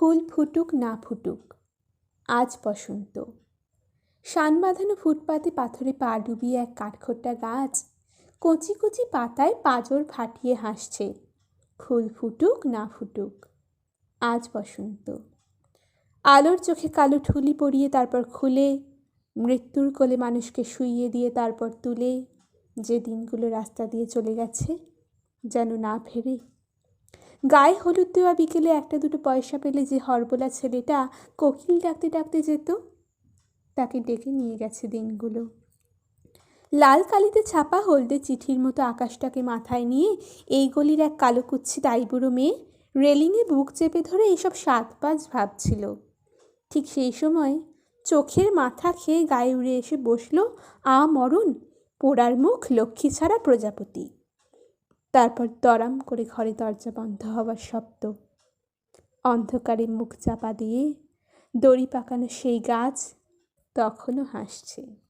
ফুল ফুটুক না ফুটুক, আজ বসন্ত। শান বাঁধানো ফুটপাতে পাথরে পা ডুবিয়ে এক কাঠখোট্টা গাছ কচি কচি পাতায় পাঁজর ফাটিয়ে হাসছে, ফুল ফুটুক না ফুটুক, আজ বসন্ত। আলোর চোখে কালো ঠুলি পরিয়ে তারপর খুলে, মৃত্যুর কোলে মানুষকে শুইয়ে দিয়ে তারপর তুলে, যে দিনগুলো রাস্তা দিয়ে চলে গেছে যেন না ফেরে। গায়ে হলুদ দেওয়া বিকেলে একটা দুটো পয়সা পেলে যে হরবোলা ছেলেটা কোকিল ডাকতে ডাকতে যেত, তাকে ডেকে নিয়ে গেছে দিনগুলো। লাল কালিতে ছাপা হলদে চিঠির মতো আকাশটাকে মাথায় নিয়ে এই গলির এক কালো কুচ্ছি তাইবুড়ো মেয়ে রেলিংয়ে বুক চেপে ধরে এইসব সাত পাঁচ ভাবছিল। ঠিক সেই সময় চোখের মাথা খেয়ে গায়ে উড়ে এসে বসল আ মরণ পোড়ার মুখ লক্ষ্মী ছাড়া প্রজাপতি। তারপর দরাম করে ঘরে দরজা বন্ধ হওয়ার শব্দ। অন্ধকারে মুখ চাপা দিয়ে দড়ি পাকানো সেই গাছ তখনও হাসছে।